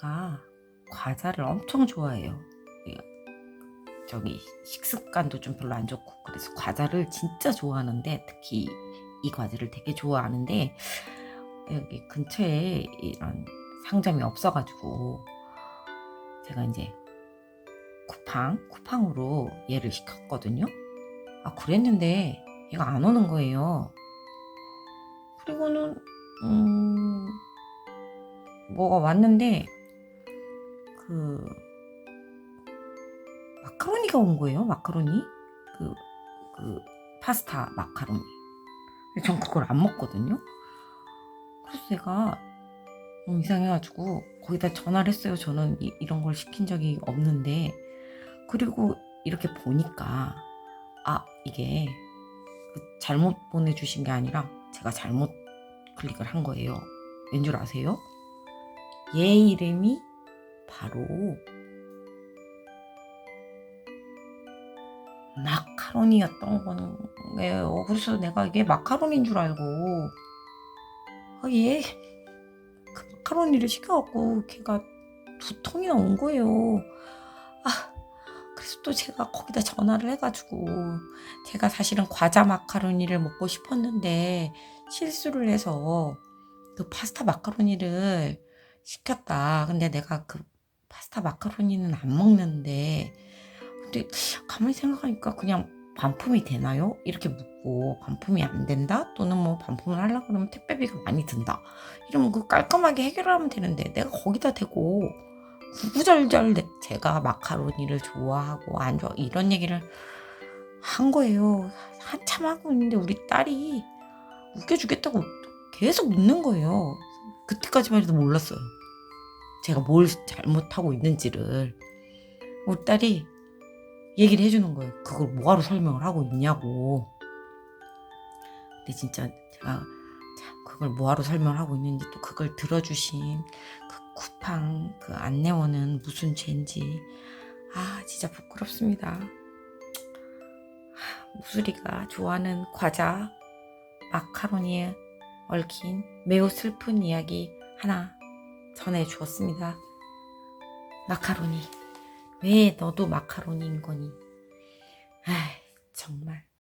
제가 과자를 엄청 좋아해요. 예, 저기 식습관도 좀 별로 안 좋고 그래서 과자를 진짜 좋아하는데 특히 이 과자를 되게 좋아하는데 여기 근처에 이런 상점이 없어가지고 제가 이제 쿠팡 쿠팡으로 얘를 시켰거든요. 아 그랬는데 얘가 안 오는 거예요. 그리고는 음 뭐가 왔는데 그 마카로니가 온 거예요. 마카로니 그, 그 파스타 마카로니. 전 그걸 안 먹거든요. 그래서 제가 너무 이상해가지고 거기다 전화를 했어요. 저는 이, 이런 걸 시킨 적이 없는데 그리고 이렇게 보니까 아 이게 그 잘못 보내주신 게 아니라 제가 잘못 클릭을 한 거예요. 왠 줄 아세요? 얘 이름이 바로 마카로니였던 거예요. 그래서 내가 이게 마카로니인 줄 알고 아, 얘 그 마카로니를 시켜갖고 걔가 두 통이나 온 거예요. 아 그래서 또 제가 거기다 전화를 해가지고 제가 사실은 과자 마카로니를 먹고 싶었는데 실수를 해서 그 파스타 마카로니를 시켰다. 근데 내가 그 파스타 마카로니는 안 먹는데 근데 가만히 생각하니까 그냥 반품이 되나요? 이렇게 묻고 반품이 안 된다? 또는 뭐 반품을 하려고 그러면 택배비가 많이 든다. 이러면 그 깔끔하게 해결하면 되는데 내가 거기다 대고 구구절절 내- 제가 마카로니를 좋아하고 안 좋아 이런 얘기를 한 거예요. 한참 하고 있는데 우리 딸이 웃겨주겠다고 계속 묻는 거예요. 그때까지만 해도 몰랐어요. 제가 뭘 잘못하고 있는지를. 우리 딸이 얘기를 해주는 거예요. 그걸 뭐하러 설명을 하고 있냐고. 근데 진짜 제가 참 그걸 뭐하러 설명을 하고 있는지 또 그걸 들어주신 그 쿠팡 그 안내원은 무슨 죄인지 아 진짜 부끄럽습니다. 하, 무수리가 좋아하는 과자 마카로니에 얽힌 매우 슬픈 이야기 하나 전해 주었습니다. 마카로니 왜 너도 마카로니인 거니? 아 정말